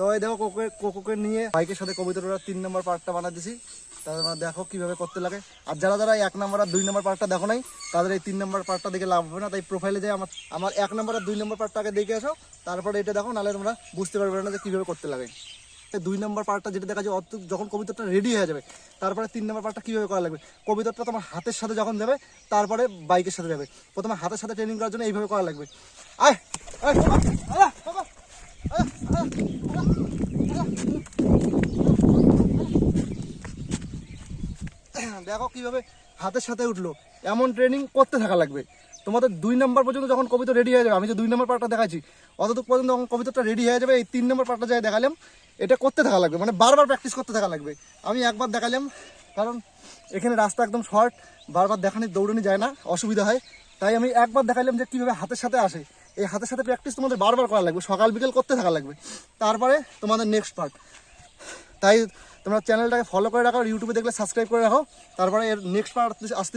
তো এই দেখো কোকে কোকোকে নিয়ে বাইকের সাথে কবিতাটা তিন নম্বর পার্টটা বানা দিছি। তাদের মানে দেখো কীভাবে করতে লাগে। আর যারা যারা এক নম্বর আর দুই নম্বর পার্টটা দেখো নাই তাদের এই তিন নম্বর পার্টটা দেখে লাভ হবে না। তাই প্রোফাইলে যাই আমার আমার এক নম্বর আর দুই নম্বর পার্টটাকে দেখে আসো। তারপরে এটা দেখো নাহলে তোমরা বুঝতে পারবে না যে কীভাবে করতে লাগে। দুই নম্বর পার্টটা যেটা দেখা যায় অত যখন কবিতাটা রেডি হয়ে যাবে তারপরে তিন নম্বর পার্টটা কীভাবে করা লাগবে? কবিতাটা তোমার হাতের সাথে যখন যাবে তারপরে বাইকের সাথে যাবে। প্রথমে হাতের সাথে ট্রেনিং করার জন্য এইভাবে করা লাগবে। আয় আয়, দেখো কীভাবে হাতের সাথে উঠল। এমন ট্রেনিং করতে থাকা লাগবে। তোমাদের দুই নম্বর পর্যন্ত যখন কবিতা রেডি হয়ে যাবে, আমি যে দুই নম্বর পার্টটা দেখাচ্ছি, অতটুকু পর্যন্ত যখন কবিতাটা রেডি হয়ে যাবে, এই তিন নম্বর পার্টটা যাই দেখালাম, এটা করতে থাকা লাগবে মানে বারবার প্র্যাকটিস করতে থাকা লাগবে। আমি একবার দেখালাম, কারণ এখানে রাস্তা একদম শর্ট বারবার দেখানি, দৌড়ানি যায় না, অসুবিধা হয়। তাই আমি একবার দেখালাম যে কীভাবে হাতের সাথে আসে। এই হাতের সাথে প্র্যাকটিস তোমাদের বারবার করা লাগবে, সকাল বিকেল করতে থাকা লাগবে। তারপরে তোমাদের নেক্সট পার্ট তাই তোমরা চ্যানেলটাকে ফলো করে রাখো ইউটিউবে দেখলে সাবস্ক্রাইব করে রাখো। তারপরে এর নেক্সট পার্ট আসতে